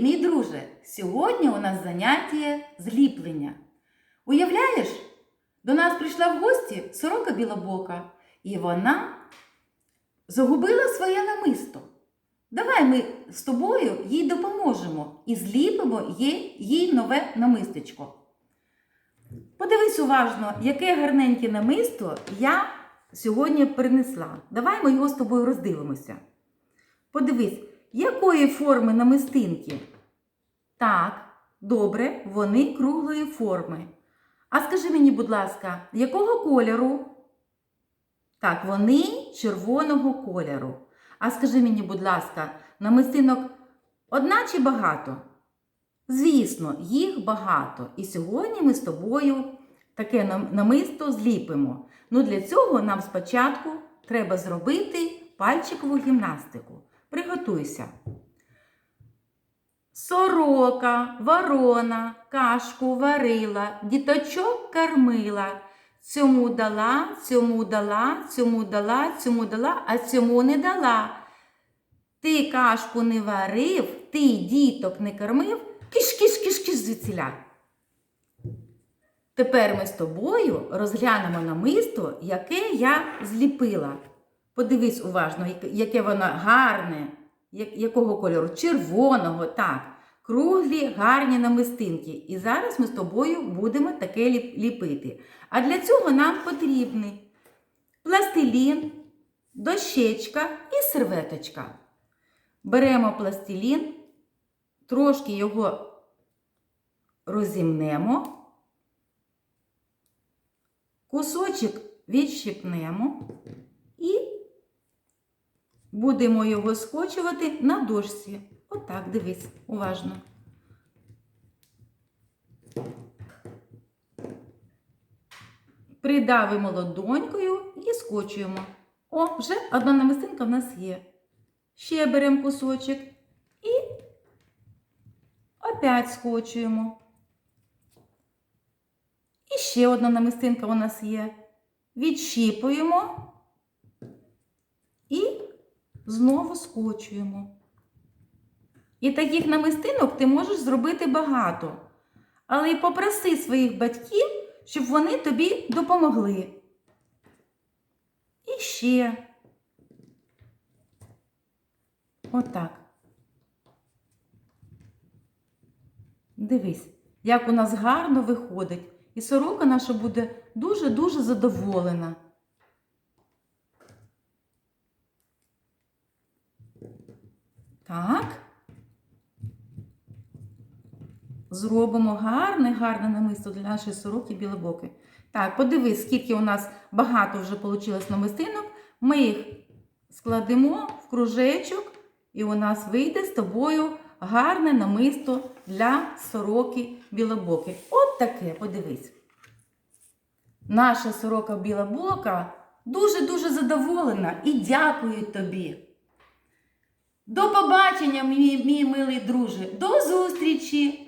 Мій друже! Сьогодні у нас заняття зліплення. Уявляєш, до нас прийшла в гості сорока білобока, і вона загубила своє намисто. Давай ми з тобою їй допоможемо і зліпимо їй нове намистечко. Подивись уважно, яке гарненьке намисто я сьогодні принесла. Давай ми його з тобою роздивимося. Подивись, якої форми намистинки? Так, добре, вони круглої форми. А скажи мені, будь ласка, якого кольору? Так, вони червоного кольору. А скажи мені, будь ласка, намистинок одна чи багато? Звісно, їх багато. І сьогодні ми з тобою таке намисто зліпимо. Ну, для цього нам спочатку треба зробити пальчикову гімнастику. Приготуйся. Сорока, ворона, кашку варила, діточок кормила. Цьому дала, цьому дала, цьому дала, цьому дала, а цьому не дала. Ти кашку не варив, ти діток не кормив, киш-киш-киш-киш звідсіля. Тепер ми з тобою розглянемо намисто, яке я зліпила. Подивись уважно, яке- воно гарне, якого кольору? Червоного, так. Круглі, гарні намистинки. І зараз ми з тобою будемо таке ліпити. А для цього нам потрібний пластилін, дощечка і серветочка. Беремо пластилін, трошки його розімнемо, кусочок відщипнемо будемо його скочувати на дошці. Отак, дивись, уважно. Придавимо ладонькою і скочуємо. О, вже одна намистинка в нас є. Ще беремо кусочок і опять скочуємо. І ще одна намистинка у нас є. Відщіпуємо знову скочуємо. І таких намистинок ти можеш зробити багато. Але й попроси своїх батьків, щоб вони тобі допомогли. І ще. Отак. Дивись, як у нас гарно виходить. І сорока наша буде дуже-дуже задоволена. Так. Зробимо гарне, гарне намисто для нашої сороки білобоки. Так, подивись, скільки у нас багато вже вийшло намистинок. Ми їх складемо в кружечок, і у нас вийде з тобою гарне намисто для сороки білобоки. От таке, подивись. Наша сорока білобока дуже-дуже задоволена і дякую тобі. До побачення, мій, мій милий друже. До зустрічі!